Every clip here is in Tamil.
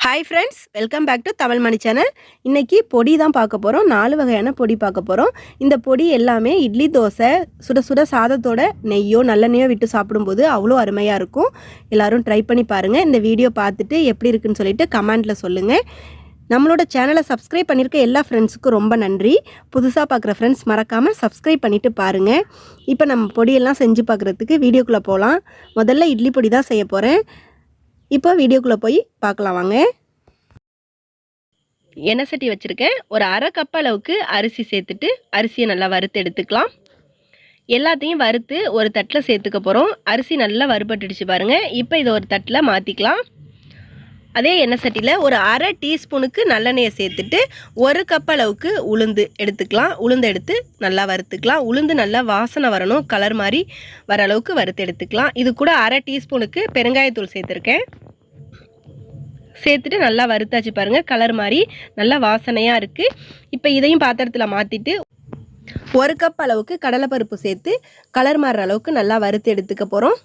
Hi friends welcome back to Tamil money channel இன்றைக்கி பொடி தான் பார்க்க போகிறோம் நாலு வகையான பொடி பார்க்க போகிறோம் இந்த பொடி எல்லாமே இட்லி தோசை சுட சுட சாதத்தோட நெய்யோ நல்லெண்ணெயோ விட்டு சாப்பிடும்போது அவ்வளோ அருமையாக இருக்கும். எல்லோரும் ட்ரை பண்ணி பாருங்கள் இந்த வீடியோ பார்த்துட்டு எப்படி இருக்குன்னு சொல்லிட்டு கமெண்ட்டில் சொல்லுங்கள் நம்மளோட சேனலை சப்ஸ்கிரைப் பண்ணியிருக்க எல்லா ஃப்ரெண்ட்ஸுக்கும் ரொம்ப நன்றி. புதுசாக பார்க்குற ஃப்ரெண்ட்ஸ் மறக்காமல் சப்ஸ்கிரைப் பண்ணிவிட்டு பாருங்கள் இப்போ நம்ம பொடியெல்லாம் செஞ்சு பார்க்குறதுக்கு வீடியோக்குள்ளே போகலாம் முதல்ல இட்லி பொடி தான் செய்ய போகிறேன் இப்போ வீடியோக்குள்ளே போய் பார்க்கலாம் வாங்க. எண்ணெய் சட்டி வச்சுருக்கேன். ஒரு அரை கப் அளவுக்கு அரிசி சேர்த்துட்டு அரிசியை நல்லா வறுத்து எடுத்துக்கலாம். எல்லாத்தையும் வறுத்து ஒரு தட்டில் சேர்த்துக்க போகிறோம் அரிசி நல்லா வறுபட்டுடுச்சு பாருங்கள் இப்போ இதை ஒரு தட்டில் மாற்றிக்கலாம் அதே எண்ணெய் சட்டியில் ஒரு அரை டீஸ்பூனுக்கு நல்லெண்ணெயை சேர்த்துட்டு ஒரு கப் அளவுக்கு உளுந்து எடுத்துக்கலாம். உளுந்து எடுத்து நல்லா வறுத்துக்கலாம். உளுந்து நல்லா வாசனை வரணும். கலர் மாதிரி வர அளவுக்கு வறுத்து எடுத்துக்கலாம். இது கூட அரை டீஸ்பூனுக்கு பெருங்காயத்தூள் சேர்த்துருக்கேன். சேர்த்துட்டு நல்லா வறுத்தாச்சு பாருங்கள் கலர் மாதிரி நல்லா வாசனையாக இருக்குது இப்போ இதையும் பாத்திரத்தில் மாற்றிட்டு ஒரு கப் அளவுக்கு கடலைப்பருப்பு சேர்த்து கலர் மாறுற அளவுக்கு நல்லா வறுத்து எடுத்துக்க போகிறோம்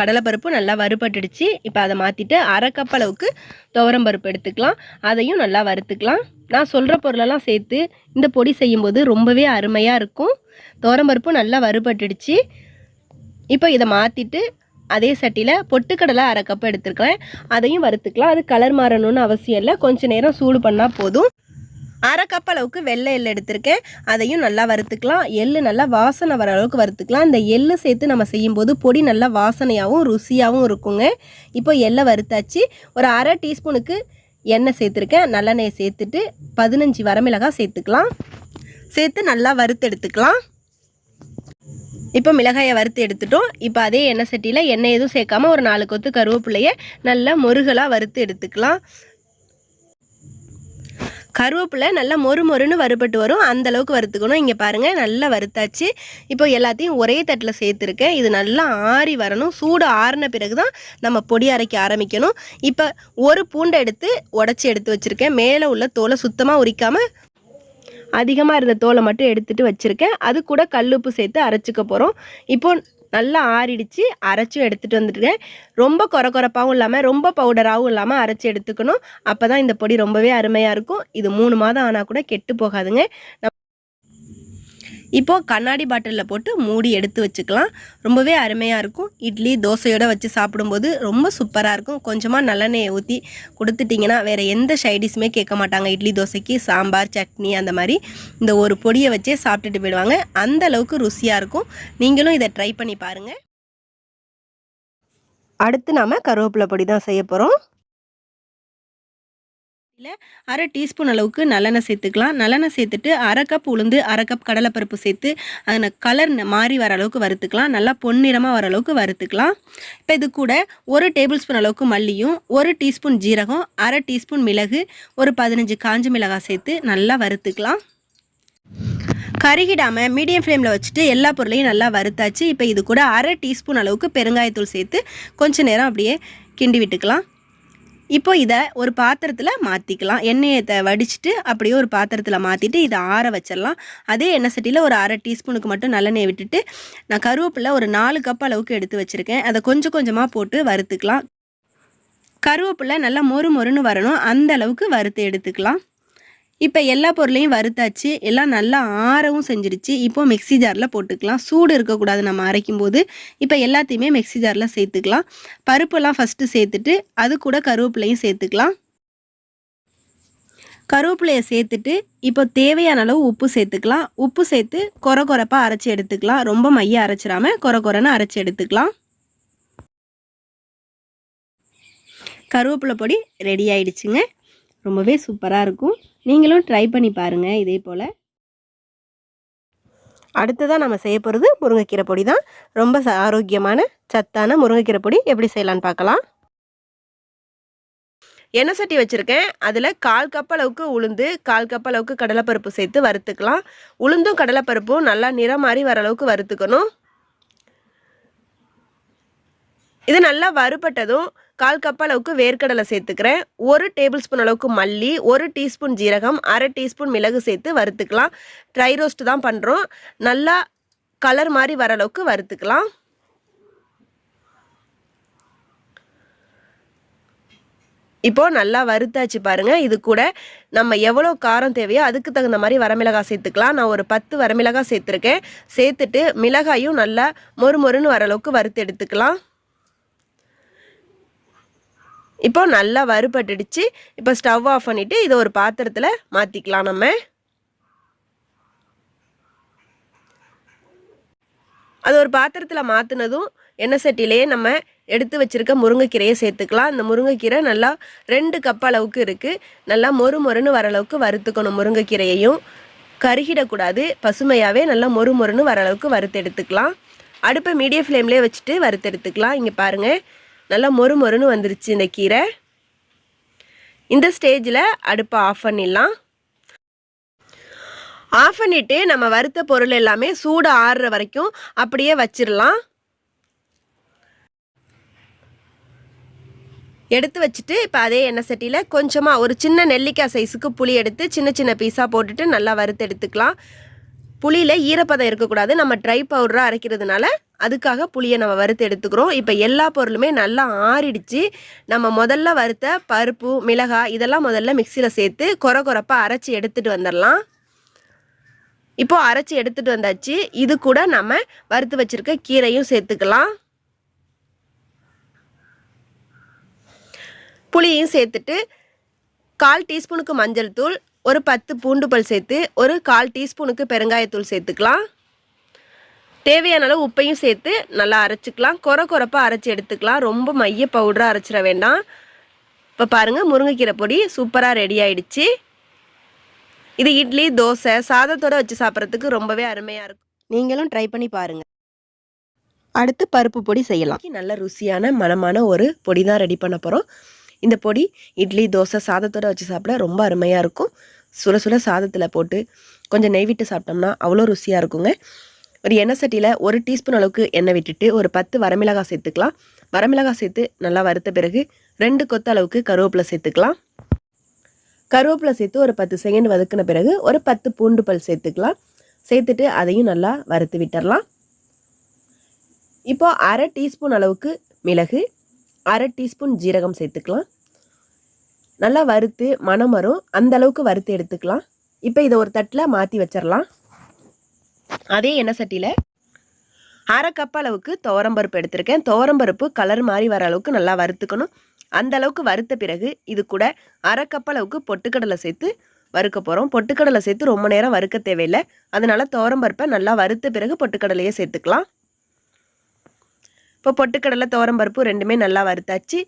கடலைப்பருப்பு நல்லா வறுபட்டுடுச்சு. இப்போ அதை மாற்றிட்டு அரை கப் அளவுக்கு துவரம்பருப்பு எடுத்துக்கலாம். அதையும் நல்லா வறுத்துக்கலாம். நான் சொல்கிற பொருளெல்லாம் சேர்த்து இந்த பொடி செய்யும்போது ரொம்பவே அருமையாக இருக்கும். துவரம்பருப்பு நல்லா வறுபட்டுடுச்சு. இப்போ இதை மாற்றிட்டு அதே சட்டியில் பொட்டுக்கடலை அரை கப் எடுத்துருக்கேன் அதையும் வறுத்துக்கலாம். அது கலர் மாறணும்னு அவசியம் இல்லை. கொஞ்சம் நேரம் சூடு பண்ணால் போதும். அரை கப் அளவுக்கு வெள்ளை எள் எடுத்திருக்கேன். அதையும் நல்லா வறுத்துக்கலாம். எள்ளு நல்லா வாசனை வர அளவுக்கு வறுத்துக்கலாம். இந்த எள்ளு சேர்த்து நம்ம செய்யும்போது பொடி நல்லா வாசனையாகவும் ருசியாகவும் இருக்குங்க. இப்போ எள்ளை வறுத்தாச்சு. ஒரு அரை டீஸ்பூனுக்கு எண்ணெய் சேர்த்துருக்கேன். நல்லெண்ணெயை சேர்த்துட்டு பதினஞ்சு வரமிளகாய் சேர்த்துக்கலாம். சேர்த்து நல்லா வறுத்து எடுத்துக்கலாம். இப்போ மிளகாயை வறுத்து எடுத்துட்டோம். இப்போ அதே எண்ணெய் சட்டியில் எண்ணெய் எதுவும் சேர்க்காம ஒரு நாலு கொத்து கருவேப்பிலையை நல்லா முருகலாக வறுத்து எடுத்துக்கலாம். கருவேப்பிலை நல்லா மொறு மொறுன்னு வறுபட்டு வரும். அந்த அளவுக்கு வறுத்துக்கணும். இங்கே பாருங்கள் நல்லா வறுத்தாச்சு. இப்போ எல்லாத்தையும் ஒரே தட்டில் சேர்த்துருக்கேன். இது நல்லா ஆறி வரணும். சூடு ஆறின பிறகு தான் நம்ம பொடி அரைக்க ஆரம்பிக்கணும். இப்போ ஒரு பூண்டை எடுத்து உடச்சி எடுத்து வச்சுருக்கேன். மேலே உள்ள தோலை சுத்தமாக உரிக்காமல் அதிகமாக இருந்த தோலை மட்டும் எடுத்துகிட்டு வச்சுருக்கேன். அது கூட கல்லுப்பு சேர்த்து அரைச்சிக்க போகிறோம் இப்போ நல்லா ஆறிடுச்சு அரைச்சும் எடுத்துகிட்டு வந்துட்டுருக்கேன். ரொம்ப குறை குறைப்பாகவும் இல்லாமல் ரொம்ப பவுடராகவும் இல்லாமல் அரைச்சி எடுத்துக்கணும். அப்போ தான் இந்த பொடி ரொம்பவே அருமையாக இருக்கும். இது மூணு மாதம் ஆனால் கூட கெட்டு போகாதுங்க. இப்போது கண்ணாடி பாட்டிலில் போட்டு மூடி எடுத்து வச்சுக்கலாம். ரொம்பவே அருமையாக இருக்கும். இட்லி தோசையோடு வச்சு சாப்பிடும்போது ரொம்ப சூப்பராக இருக்கும். கொஞ்சமாக நல்லெண்ணெயை ஊற்றி கொடுத்துட்டிங்கன்னா வேறு எந்த சைடிஸுமே கேட்க மாட்டாங்க. இட்லி தோசைக்கு சாம்பார் சட்னி அந்த மாதிரி இந்த ஒரு பொடியை வச்சே சாப்பிட்டுட்டு போயிடுவாங்க. அந்த அளவுக்கு ருசியாக இருக்கும். நீங்களும் இதை ட்ரை பண்ணி பாருங்கள் அடுத்து நாம் கருவேப்பிலை பொடி தான் செய்ய போகிறோம் இல்லை அரை டீஸ்பூன் அளவுக்கு நல்லெண்ணெய் சேர்த்துக்கலாம். நல்லெண்ணெய் சேர்த்துட்டு அரை கப் உளுந்து அரை கப் கடலைப்பருப்பு சேர்த்து அதில் கலர் மாறி வர அளவுக்கு வறுத்துக்கலாம். நல்லா பொன்னிறமாக வர அளவுக்கு வறுத்துக்கலாம். இப்போ இது கூட ஒரு டேபிள் ஸ்பூன் அளவுக்கு மல்லியும் ஒரு டீஸ்பூன் ஜீரகம் அரை டீஸ்பூன் மிளகு ஒரு பதினஞ்சு காஞ்ச மிளகாய் சேர்த்து நல்லா வறுத்துக்கலாம். கருகிடாமல் மீடியம் ஃப்ளேமில் வச்சுட்டு எல்லா பொருளையும் நல்லா வறுத்தாச்சு. இப்போ இது கூட அரை டீஸ்பூன் அளவுக்கு பெருங்காயத்தூள் சேர்த்து கொஞ்சம் நேரம் அப்படியே கிண்டி விட்டுக்கலாம். இப்போ இதை ஒரு பாத்திரத்தில் மாற்றிக்கலாம் எண்ணெயை வடிச்சிட்டு அப்படியே ஒரு பாத்திரத்தில் மாற்றிட்டு இதை ஆற வச்சிடலாம். அதே எண்ணெய் சட்டியில் ஒரு அரை டீஸ்பூனுக்கு மட்டும் நல்லெண்ணெய் விட்டுட்டு நான் கருவேப்பிலை ஒரு நாலு கப் அளவுக்கு எடுத்து வச்சுருக்கேன். அதை கொஞ்சம் கொஞ்சமாக போட்டு வறுத்துக்கலாம். கருவேப்பிலை நல்லா மொறு மொறுன்னு வரணும். அந்த அளவுக்கு வறுத்து எடுத்துக்கலாம். இப்போ எல்லா பொருளையும் வறுத்தாச்சு எல்லாம் நல்லா ஆறவும் செஞ்சிருச்சு. இப்போ மிக்சி ஜாரில் போட்டுக்கலாம். சூடு இருக்கக்கூடாது நம்ம அரைக்கும் போது இப்போ எல்லாத்தையுமே மிக்சி ஜாரில் சேர்த்துக்கலாம். பருப்பெல்லாம் ஃபஸ்ட்டு சேர்த்துட்டு அது கூட கருவேப்பிலையும் சேர்த்துக்கலாம். கருவேப்பிலையை சேர்த்துட்டு இப்போ தேவையான அளவு உப்பு சேர்த்துக்கலாம். உப்பு சேர்த்து கொர கொரப்பாக அரைச்சி எடுத்துக்கலாம். ரொம்ப மைய அரைச்சிடாமல் கொர கொரன்னு அரைச்சி எடுத்துக்கலாம். கருவேப்பிலை பொடி ரெடி ஆயிடுச்சுங்க. ரொம்பவே சூப்பராக இருக்கும். நீங்களும் ட்ரை பண்ணி பாருங்கள் இதே போல். அடுத்ததாக நம்ம செய்ய போகிறது முருங்கைக்கீரை பொடி தான். ரொம்ப ஆரோக்கியமான சத்தான முருங்கைக்கீரை பொடி எப்படி செய்யலான்னு பார்க்கலாம். எண்ணெய் சட்டி வச்சுருக்கேன். அதில் கால் கப் அளவுக்கு உளுந்து கால் கப் அளவுக்கு கடலைப்பருப்பு சேர்த்து வறுத்துக்கலாம். உளுந்தும் கடலைப்பருப்பும் நல்லா நிறம் மாதிரி வர அளவுக்கு வறுத்துக்கணும். இது நல்லா வறுபட்டதும் கால் கப் அளவுக்கு வேர்க்கடலை சேர்த்துக்கிறேன். ஒரு டேபிள் ஸ்பூன் அளவுக்கு மல்லி ஒரு டீஸ்பூன் ஜீரகம் அரை டீஸ்பூன் மிளகு சேர்த்து வறுத்துக்கலாம். ட்ரை ரோஸ்ட் தான் பண்ணுறோம் நல்லா கலர் மாதிரி வர அளவுக்கு வறுத்துக்கலாம். இப்போது நல்லா வறுத்தாச்சு பாருங்கள் இது கூட நம்ம எவ்வளோ காரம் தேவையோ அதுக்கு தகுந்த மாதிரி வரமிளகாய் சேர்த்துக்கலாம். நான் ஒரு பத்து வரமிளகாய் சேர்த்துருக்கேன். சேர்த்துட்டு மிளகாயும் நல்லா மொறு மொறுன்னு வர அளவுக்கு வறுத்து எடுத்துக்கலாம். இப்போ நல்லா வறுபட்டுடுச்சு. இப்போ ஸ்டவ் ஆஃப் பண்ணிவிட்டு இதை ஒரு பாத்திரத்தில் மாற்றிக்கலாம் நம்ம. அது ஒரு பாத்திரத்தில் மாற்றினதும் எண்ணெய் சட்டிலேயே நம்ம எடுத்து வச்சுருக்க முருங்கைக்கீரையை சேர்த்துக்கலாம். அந்த முருங்கைக்கீரை நல்லா ரெண்டு கப் அளவுக்கு இருக்குது நல்லா மொறு மொறுன்னு வர அளவுக்கு வறுத்துக்கணும் முருங்கைக்கீரையையும். கருகிடக்கூடாது. பசுமையாகவே நல்லா மொறு மொறுன்னு வர அளவுக்கு வறுத்து எடுத்துக்கலாம் அடுப்பை மீடியம் ஃப்ளேம்லேயே வச்சுட்டு வறுத்து எடுத்துக்கலாம் இங்கே பாருங்கள் நல்லா மொறு மொறுன்னு வந்துருச்சு இந்த கீரை. இந்த ஸ்டேஜில் அடுப்பை ஆஃப் பண்ணிடலாம். ஆஃப் பண்ணிவிட்டு நம்ம வறுத்த பொருள் எல்லாமே சூடு ஆறுற வரைக்கும் அப்படியே வச்சிடலாம். எடுத்து வச்சுட்டு இப்போ அதே எண்ணெய் சட்டியில் கொஞ்சமாக ஒரு சின்ன நெல்லிக்காய் சைஸுக்கு புளி எடுத்து சின்ன சின்ன பீஸாக போட்டுட்டு நல்லா வறுத்து எடுத்துக்கலாம். புளியில் ஈரப்பதம் இருக்கக்கூடாது. நம்ம ட்ரை பவுடராக அரைக்கிறதுனால அதுக்காக புளியை நம்ம வறுத்து எடுத்துக்கிறோம். இப்போ எல்லா பொருளுமே நல்லா ஆறிடுச்சு. நம்ம முதல்ல வறுத்த பருப்பு மிளகாய் இதெல்லாம் முதல்ல மிக்சியில் சேர்த்து குறை குறைப்பாக அரைச்சி எடுத்துகிட்டு வந்துடலாம். இப்போது அரைச்சி எடுத்துகிட்டு வந்தாச்சு. இது கூட நம்ம வறுத்து வச்சுருக்க கீரையும் சேர்த்துக்கலாம். புளியும் சேர்த்துட்டு கால் டீஸ்பூனுக்கு மஞ்சள் தூள் ஒரு பத்து பூண்டு பல் சேர்த்து ஒரு கால் டீஸ்பூனுக்கு பெருங்காயத்தூள் சேர்த்துக்கலாம். தேவையான அளவு உப்பையும் சேர்த்து நல்லா அரைச்சிக்கலாம். குறை குறைப்பாக அரைச்சி எடுத்துக்கலாம். ரொம்ப மைய பவுடராக அரைச்சிட வேண்டாம். இப்போ பாருங்கள் முருங்கைக்கீரை பொடி சூப்பராக ரெடி ஆயிடுச்சு. இது இட்லி தோசை சாதத்தோடு வச்சு சாப்பிட்றதுக்கு ரொம்பவே அருமையாக இருக்கும். நீங்களும் ட்ரை பண்ணி பாருங்கள் அடுத்து பருப்பு பொடி செய்யலாம். நல்ல ருசியான மணமான ஒரு பொடி தான் ரெடி பண்ண போகிறோம் இந்த பொடி இட்லி தோசை சாதத்தோடு வச்சு சாப்பிட ரொம்ப அருமையாக இருக்கும். சுட சுட சாதத்தில் போட்டு கொஞ்சம் நெய் விட்டு சாப்பிட்டோம்னா அவ்வளோ ருசியாக இருக்குங்க. ஒரு எண்ணெய் சட்டியில் ஒரு டீஸ்பூன் அளவுக்கு எண்ணெய் விட்டுட்டு ஒரு பத்து வரமிளகாய் சேர்த்துக்கலாம். வரமிளகாய் சேர்த்து நல்லா வறுத்த பிறகு ரெண்டு கொத்த அளவுக்கு கருவேப்பிலை சேர்த்துக்கலாம். கருவேப்பிலை சேர்த்து ஒரு பத்து செகண்ட் வதக்கின பிறகு ஒரு பத்து பூண்டு பல் சேர்த்துக்கலாம். சேர்த்துட்டு அதையும் நல்லா வறுத்து விட்டுறலாம். இப்போ அரை டீஸ்பூன் அளவுக்கு மிளகு அரை டீஸ்பூன் ஜீரகம் சேர்த்துக்கலாம். நல்லா வறுத்து மணம் வரும். அந்த அளவுக்கு வறுத்து எடுத்துக்கலாம். இப்போ இதை ஒரு தட்டில் மாற்றி வச்சிடலாம் அதே எண்ணெய் சட்டியில் அரை கப் அளவுக்கு துவரம்பருப்பு எடுத்திருக்கேன். துவரம்பருப்பு கலர் மாதிரி வர அளவுக்கு நல்லா வறுத்துக்கணும். அந்த அளவுக்கு வறுத்த பிறகு இது கூட அரை கப் அளவுக்கு பொட்டுக்கடலை சேர்த்து வறுக்க போகிறோம் பொட்டுக்கடலை சேர்த்து ரொம்ப நேரம் வறுக்க தேவையில்லை. அதனால் துவரம்பருப்பை நல்லா வறுத்த பிறகு பொட்டுக்கடலையே சேர்த்துக்கலாம். இப்போ பொட்டுக்கடலை துவரம்பருப்பு ரெண்டுமே நல்லா வறுத்தாச்சு.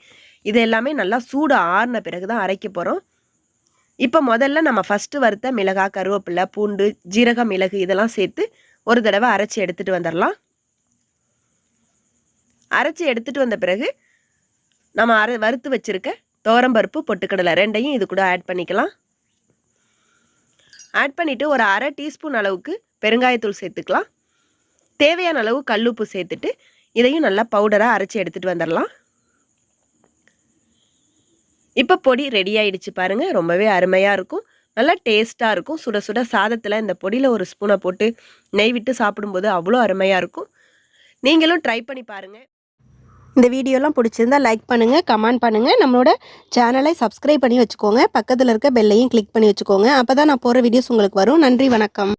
இது எல்லாமே நல்லா சூடு ஆறின பிறகு தான் அரைக்க போகிறோம் இப்போ முதல்ல நம்ம ஃபஸ்ட்டு வறுத்த மிளகாய் கருவேப்பிலை பூண்டு ஜீரக மிளகு இதெல்லாம் சேர்த்து ஒரு தடவை அரைச்சி எடுத்துகிட்டு வந்துடலாம் அரைச்சி எடுத்துகிட்டு வந்த பிறகு நம்ம அரை வறுத்து வச்சுருக்க துவரம்பருப்பு பொட்டுக்கடலை ரெண்டையும் இது கூட ஆட் பண்ணிக்கலாம். ஆட் பண்ணிவிட்டு ஒரு அரை டீஸ்பூன் அளவுக்கு பெருங்காயத்தூள் சேர்த்துக்கலாம். தேவையான அளவு கல்லுப்பு சேர்த்துட்டு இதையும் நல்லா பவுடராக அரைச்சி எடுத்துகிட்டு வந்துடலாம் இப்போ பொடி ரெடி ஆயிடுச்சு பாருங்கள் ரொம்பவே அருமையாக இருக்கும். நல்லா டேஸ்ட்டாக இருக்கும். சுட சுட சாதத்தில் இந்த பொடியில் ஒரு ஸ்பூனை போட்டு நெய் விட்டு சாப்பிடும்போது அவ்வளோ அருமையாக இருக்கும். நீங்களும் ட்ரை பண்ணி பாருங்கள் இந்த வீடியோலாம் பிடிச்சிருந்தா லைக் பண்ணுங்கள் கமெண்ட் பண்ணுங்கள் நம்மளோட சேனலை சப்ஸ்கிரைப் பண்ணி வச்சுக்கோங்க. பக்கத்தில் இருக்க பெல்லையும் கிளிக் பண்ணி வச்சுக்கோங்க. அப்போ தான் நான் போகிற வீடியோஸ் உங்களுக்கு வரும். நன்றி வணக்கம்.